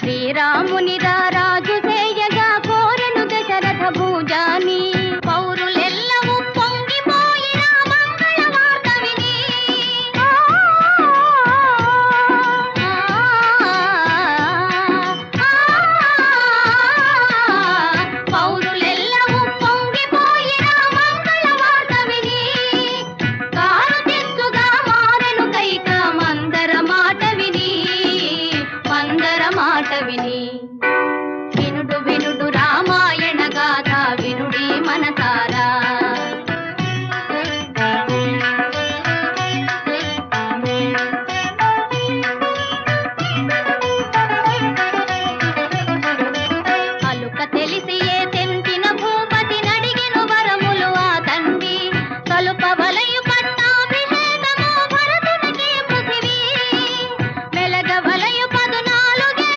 శ్రీరాముని రారా మాట విని. వినుడు వినుడు రామాయణ గాథ వినుడి మనతారా